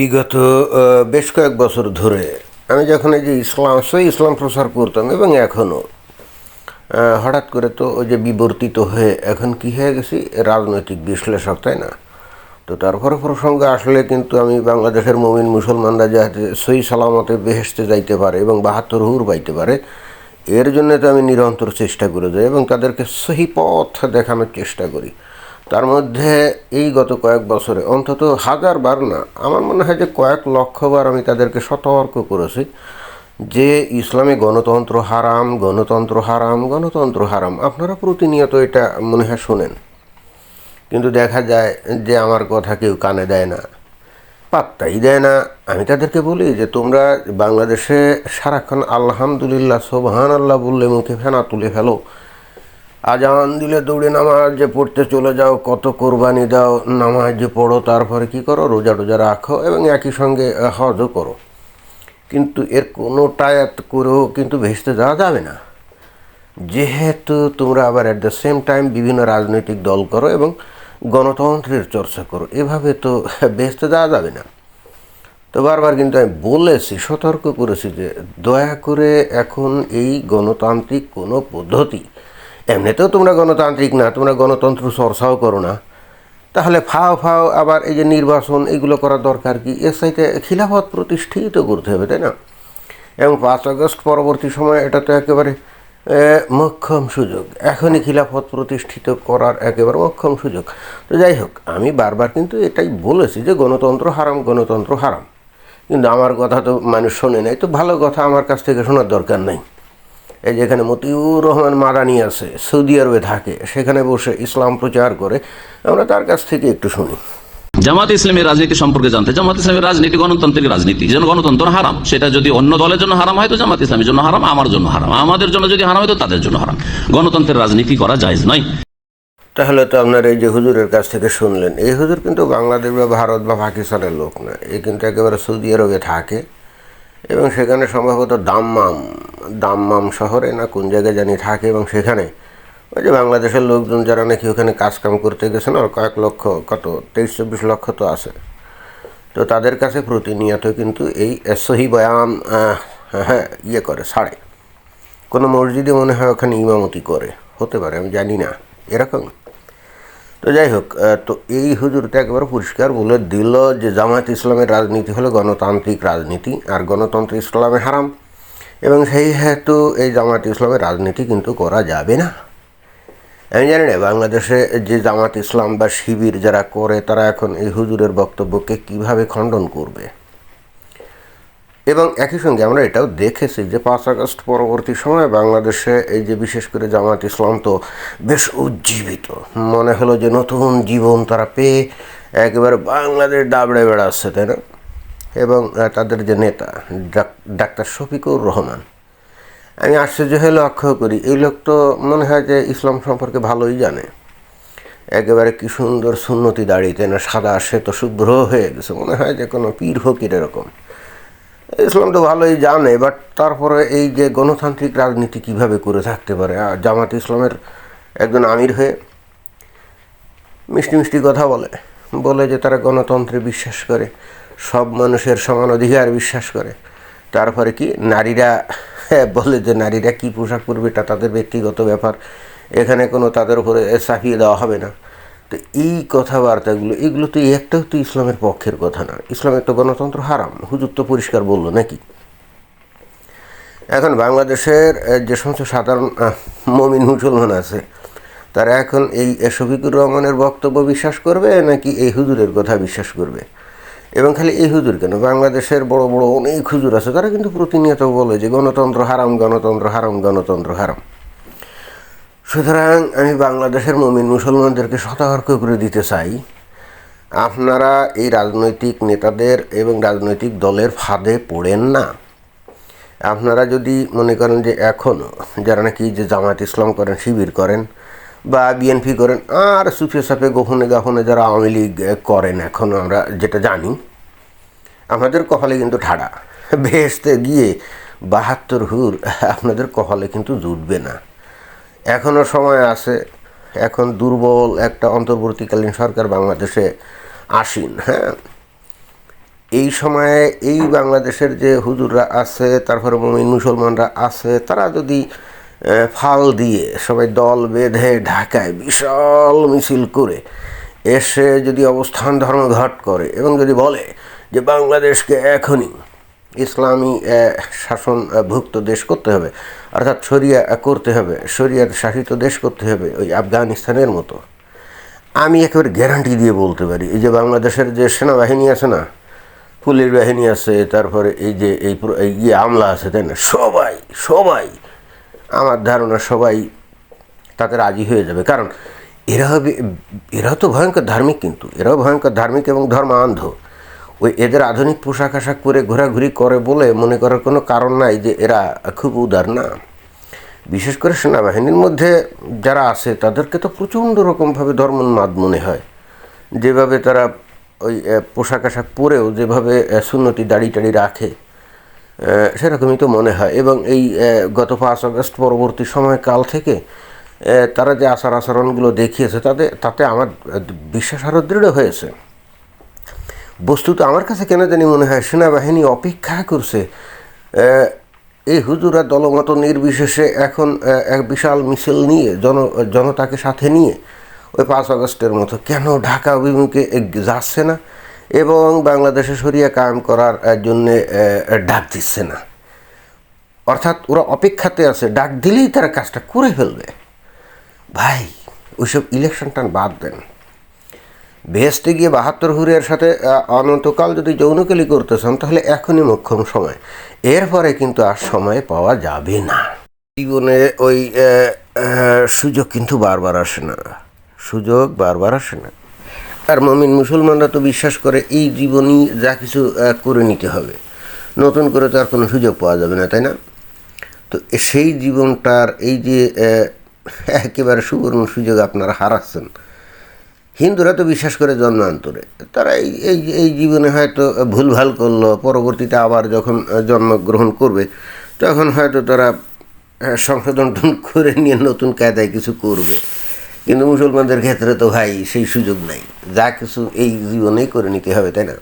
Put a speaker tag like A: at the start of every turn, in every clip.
A: বিগত বেশ কয়েক বছর ধরে আমি যখন এই যে ইসলাম, সেই ইসলাম প্রচার করতাম এবং এখনও হঠাৎ করে তো ওই যে বিবর্তিত হয়ে এখন কি হয়ে গেছি? রাজনৈতিক বিশ্লেষক, তাই না? তো তারপরে প্রসঙ্গে আসলে কিন্তু আমি বাংলাদেশের মমিন মুসলমানরা যাতে সই সালামতে বেহেসতে যাইতে পারে এবং বাহাত্তর হুর পাইতে পারে, এর জন্য তো আমি নিরন্তর চেষ্টা করে যাই এবং তাদেরকে সহি পথ দেখানোর চেষ্টা করি। তার মধ্যে এই গত কয়েক বছরে, অন্তত হাজার বার না, আমার মনে হয় যে কয়েক লক্ষ বার আমি তাদেরকে সতর্ক করেছি যে ইসলামে গণতন্ত্র হারাম গণতন্ত্র হারাম গণতন্ত্র হারাম। আপনারা প্রতিনিয়ত এটা মনে হয় শোনেন। কিন্তু দেখা যায় যে আমার কথা কেউ কানে দেয় না, পাত্তাই দেয় না। আমি তাদেরকে বলি যে তোমরা বাংলাদেশে সারাক্ষণ আলহামদুলিল্লাহ সোবহান আল্লাহ বললে মুখে ফেনা তুলে ফেলো। আজান দিলে দৌড়ে নামাজ যে পড়তে চলে যাও, কত কোরবানি দাও নামাজ যে পড়ো, তারপরে কি করো? রোজা টোজা রাখো এবং একই সঙ্গে হজও করো। কিন্তু এর কোনোটাই এত করেও কিন্তু ভেসতে যাওয়া যাবে না। যেহেতু তোমরা আবার অ্যাট দ্য সেম টাইম বিভিন্ন রাজনৈতিক দল করো এবং গণতন্ত্রের চর্চা করো, এভাবে তো বেসতে যাওয়া যাবে না। তো বারবার কিন্তু আমি বলেছি, সতর্ক করেছি যে দয়া করে এখন এই গণতান্ত্রিক কোনো পদ্ধতি এমনিতেও তোমরা গণতান্ত্রিক না, তোমরা গণতন্ত্র চর্চাও করো না। তাহলে ফাও ফাও আবার এই যে নির্বাচন, এগুলো করার দরকার কি? এর সাইতে খিলাফত প্রতিষ্ঠিত করতে হবে, তাই না? এবং পাঁচ আগস্ট পরবর্তী সময় এটা তো একেবারে মক্ষম সুযোগ। এখনই খিলাফত প্রতিষ্ঠিত করার একেবারে মক্ষম সুযোগ। তো যাই হোক, আমি বারবার কিন্তু এটাই বলেছি যে গণতন্ত্র হারাম গণতন্ত্র হারাম। কিন্তু আমার কথা তো মানুষ শোনে নাই, তো ভালো কথা আমার কাছ থেকে শোনার দরকার নাই। এই যেখানে মতিউর রহমান মাদানি আছে সৌদি আরবে থাকে সেখানে বসে ইসলাম প্রচার করে। আমরা তার কাছ থেকে একটু শুনি।
B: জামাত ইসলামের রাজনীতি সম্পর্কে জানতে। জামাত ইসলামের রাজনীতি গণতান্ত্রিক রাজনীতি। যেন গণতন্ত্র হারাম। সেটা যদি অন্য দলের জন্য হারাম হয় তো জামাত ইসলামের জন্য হারাম আমার জন্য হারাম। আমাদের জন্য যদি হারাম হয় তো তাদের জন্য হারাম। গণতন্ত্রের রাজনীতি করা যায় নয়।
A: তাহলে তো আপনার এই যে হুজুরের কাছ থেকে শুনলেন এই হুজুর কিন্তু বাংলাদেশ বা ভারত বা পাকিস্তানের লোক না এ কিন্তু একেবারে সৌদি আরবে থাকে। এবং সেখানে সম্ভবত দাম্মাম দাম্মাম শহরে না কোন জায়গায় জানি থাকে এবং সেখানে ওই যে বাংলাদেশের লোকজন যারা নাকি ওখানে কাজকাম করতে গেছেন, আর কয়েক লক্ষ, কত, তেইশ, চব্বিশ লক্ষ তো আছে। তো তাদের কাছে প্রতিনিয়ত কিন্তু এই সহি বয়ান হ্যাঁ ইয়ে করে, ছাড়ে। কোনো মসজিদে মনে হয় ওখানে ইমামতি করে, হতে পারে, আমি জানি না, এরকম। তো যাই হোক তো এই হুজুরটা একেবারে পরিষ্কার বলে দিল যে জামায়াত ইসলামের রাজনীতি হলো গণতান্ত্রিক রাজনীতি আর গণতন্ত্র ইসলামে হারাম। এবং সেই হেতু এই জামায়াত ইসলামের রাজনীতি কিন্তু করা যাবে না। আমি জানি না, বাংলাদেশে যে জামাত ইসলাম বা শিবির যারা করে, তারা এখন এই হুজুরের বক্তব্যকে কীভাবে খণ্ডন করবে? এবং একই সঙ্গে আমরা এটাও দেখেছি যে পাঁচ আগস্ট পরবর্তী সময়ে বাংলাদেশে এই যে বিশেষ করে জামাত ইসলাম তো বেশ উজ্জীবিত। মনে হলো যে নতুন জীবন তারা পেয়ে একেবারে বাংলাদেশ দাবড়ে বেড়াচ্ছে, তাই না? এবং তাদের যে নেতা, ডাক- ডাক্তার শফিকুর রহমান। আমি আশ্চর্য হয়ে লক্ষ্য করি, এই লোক তো মনে হয় যে ইসলাম সম্পর্কে ভালোই জানে। একেবারে কি সুন্দর সুন্নতি দাঁড়িয়ে না? সাদা শ্বেত শুভ্র হয়ে গেছে। মনে হয় যে কোনো পীর, ফকির এরকম। ইসলাম তো ভালোই জানে বাট তারপরে এই যে গণতান্ত্রিক রাজনীতি কীভাবে করে থাকতে পারে? জামাত ইসলামের একজন আমির হয়ে মিষ্টি মিষ্টি কথা বলে। বলে যে তারা গণতন্ত্রে বিশ্বাস করে সব মানুষের সমান অধিকার বিশ্বাস করে। তারপরে কি নারীরা হ্যাঁ, বলে যে নারীরা কি পোশাক পরবে এটা তাদের ব্যক্তিগত ব্যাপার। এখানে কোনো তাদের উপরে চাপিয়ে দেওয়া হবে না। তো এই কথাবার্তাগুলো, এগুলো তো একটাও তো ইসলামের পক্ষের কথা না। ইসলামের একটা গণতন্ত্র হারাম। হুজুর তো পরিষ্কার বলল নাকি? এখন বাংলাদেশের যে সমস্ত সাধারণ মমিন মুসলমান আছে, তারা এখন এই শফিকুর রহমানের বক্তব্য বিশ্বাস করবে নাকি এই হুজুরের কথা বিশ্বাস করবে? এবং খালি এই হুজুর কেন? বাংলাদেশের বড় বড় অনেক হুজুর আছে, তারা কিন্তু প্রতিনিয়ত বলে যে গণতন্ত্র হারাম গণতন্ত্র হারাম গণতন্ত্র হারাম। সুতরাং আমি বাংলাদেশের মমিন মুসলমানদেরকে সতর্ক করে দিতে চাই। আপনারা এই রাজনৈতিক নেতাদের এবং রাজনৈতিক দলের ফাঁদে পড়েন না। আপনারা যদি মনে করেন যে এখনও যারা নাকি যে জামাত ইসলাম করেন, শিবির করেন বা বিএনপি করেন, আর সুফে সাপে গোপনে গাফনে যারা আওয়ামী লীগ করেন এখনও আমরা যেটা জানি আপনাদের কপালে কিন্তু ঠাড়া। ভেসতে গিয়ে বাহাত্তর হুর আপনাদের কপালে কিন্তু জুটবে না। এখনও সময় আছে, এখন দুর্বল একটা অন্তর্বর্তীকালীন সরকার বাংলাদেশে আসীন হ্যাঁ? এই সময়ে এই বাংলাদেশের যে হুজুররা আছে, তারপরে মমিন মুসলমানরা আছে, তারা যদি ফাল দিয়ে সবাই দল বেঁধে ঢাকায় বিশাল মিছিল করে এসে যদি অবস্থান ধর্মঘট করে এবং যদি বলে যে বাংলাদেশকে এখনই ইসলামী শাসন ভুক্ত দেশ করতে হবে, অর্থাৎ শরিয়া করতে হবে, শরিয়ার শাসিত দেশ করতে হবে ওই আফগানিস্তানের মতো। আমি একেবারে গ্যারান্টি দিয়ে বলতে পারি, এই যে বাংলাদেশের যে সেনাবাহিনী আছে না, পুলিশ বাহিনী আছে, তারপরে এই যে এই ইয়ে আমলা আছে, তাই না? সবাই সবাই, আমার ধারণা সবাই তাতে রাজি হয়ে যাবে। কারণ এরা হবে এরাও তো ভয়ঙ্কর ধার্মিক কিন্তু, এরাও ভয়ঙ্কর ধার্মিক এবং ধর্মান্ধ। ওই এদের আধুনিক পোশাক আশাক পরে ঘোরাঘুরি করে বলে মনে করার কোনো কারণ নাই যে এরা খুব উদার, না। বিশেষ করে সেনাবাহিনীর মধ্যে যারা আছে, তাদেরকে তো প্রচণ্ড রকমভাবে ধর্মোন্মাদ মনে হয়। যেভাবে তারা ওই পোশাক আশাক পরেও যেভাবে সুন্নতি দাড়ি টাড়ি রাখে সেরকমই তো মনে হয়। এবং এই গত পাঁচ আগস্ট পরবর্তী সময়কাল থেকে তারা যে আচার আচরণগুলো দেখিয়েছে, তাতে তাতে আমার বিশ্বাস আরও দৃঢ় হয়েছে। বস্তুত আমার কাছে কেন জানি মনে হয় সেনাবাহিনী অপেক্ষা করছে। এই হুজুরা দলমত নির্বিশেষে এখন এক বিশাল মিছিল নিয়ে জন, জনতাকে সাথে নিয়ে ওই পাঁচ আগস্টের মতো কেন ঢাকা অভিমুখে যাচ্ছে না? এবং বাংলাদেশে সরিয়া কায়েম করার জন্যে ডাক দিচ্ছে না। অর্থাৎ ওরা অপেক্ষাতে আছে, ডাক দিলেই তারা কাজটা করে ফেলবে। ভাই, ওইসব ইলেকশনটা বাদ দেন। বেহেস্তে গিয়ে বাহাত্তর হুরিয়ার সাথে অনন্তকাল যদি যৌনকেলি করতে চান তাহলে এখনই মোক্ষম সময়। এরপরে কিন্তু আর সময় পাওয়া যাবে না। জীবনে ওই সুযোগ কিন্তু বারবার আসে না। সুযোগ বারবার আসে না। আর মমিন মুসলমানরা তো বিশ্বাস করে, এই জীবনই যা কিছু করে নিতে হবে। নতুন করে তো আর কোনো সুযোগ পাওয়া যাবে না, তাই না? তো সেই জীবনটার এই যে একেবারে সুবর্ণ সুযোগ আপনারা হারাচ্ছেন। হিন্দুরা তো বিশ্বাস করে জন্মান্তরে। তারা এই এই এই জীবনে হয়তো ভুলভাল করল, পরবর্তীতে আবার যখন জন্মগ্রহণ করবে, তখন হয়তো তারা সংশোধন করে নিয়ে নতুন কায়দায় কিছু করবে। কিন্তু মুসলমানদের ক্ষেত্রে তো ভাই, সেই সুযোগ নাই। যা কিছু এই জীবনেই করে নিতে হবে, তাই না?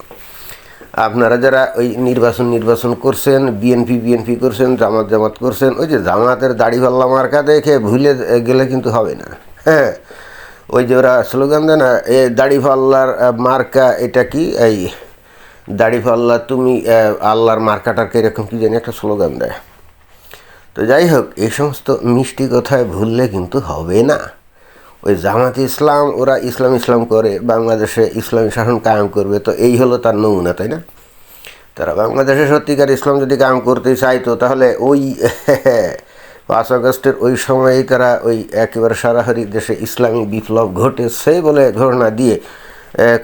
A: আপনারা যারা ওই নির্বাচন নির্বাচন করছেন, বিএনপি বিএনপি করছেন, জামাত জামাত করছেন, ওই যে জামাতের দাড়ি পাল্লা মার্কা দেখে ভুলে গেলে কিন্তু হবে না। হ্যাঁ ওই যে ওরা স্লোগান দেয় না এ দাড়ি পাল্লার আহ, মার্কা এটা কি? এই দাড়ি পাল্লা তুমি আল্লাহর মার্কাটাকে এরকম কি জানি একটা স্লোগান দেয়। তো যাই হোক এই সমস্ত মিষ্টি কথায় ভুললে কিন্তু হবে না। ওই জামাত ইসলাম ওরা ইসলাম ইসলাম করে বাংলাদেশে ইসলামী শাসন কায়েম করবে তো এই হলো তার নমুনা তাই না? তারা বাংলাদেশে সত্যিকার ইসলাম যদি কায়েম করতে চাইতো তাহলে ওই পাঁচ আগস্টের ওই সময়েই তারা ওই একেবারে সারাহারি দেশে ইসলামী বিপ্লব ঘটেছে বলে ঘোষণা দিয়ে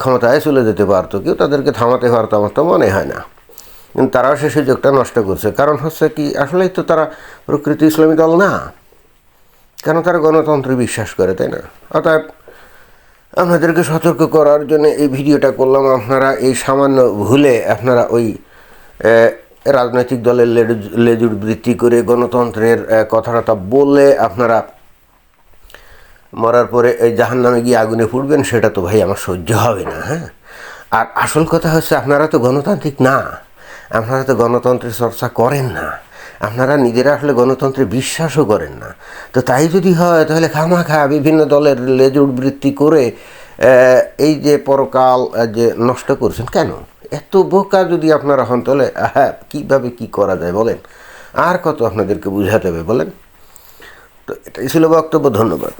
A: ক্ষমতায় চলে যেতে পারতো, কেউ তাদেরকে থামাতে পারতো আমার তো মনে হয় না। কিন্তু তারাও সে সুযোগটা নষ্ট করছে। কারণ হচ্ছে কি, আসলেই তো তারা প্রকৃত ইসলামী দল না। কেন তারা গণতন্ত্রে বিশ্বাস করে, তাই না? অর্থাৎ আপনাদেরকে সতর্ক করার জন্য এই ভিডিওটা করলাম। আপনারা এই সামান্য ভুলে আপনারা ওই রাজনৈতিক দলের লেজু- লেজুর বৃত্তি করে গণতন্ত্রের কথাটা বলে আপনারা মরার পরে এই জাহান নামে গিয়ে আগুনে ফুটবেন সেটা তো ভাই আমার সহ্য হবে না হ্যাঁ? আর আসল কথা হচ্ছে, আপনারা তো গণতান্ত্রিক না। আপনারা তো গণতন্ত্রের চর্চা করেন না। আপনারা নিজেরা আসলে গণতন্ত্রে বিশ্বাসও করেন না। তো তাই যদি হয়, তাহলে খামাখা বিভিন্ন দলের লেজুর বৃত্তি করে এই যে পরকাল যে নষ্ট করছেন, কেন? এত বোকা যদি আপনারা হন, তাহলে হ্যাঁ কীভাবে কী করা যায় বলেন? আর কত আপনাদেরকে বুঝাতে হবে বলেন? তো এটাই ছিল বক্তব্য, ধন্যবাদ।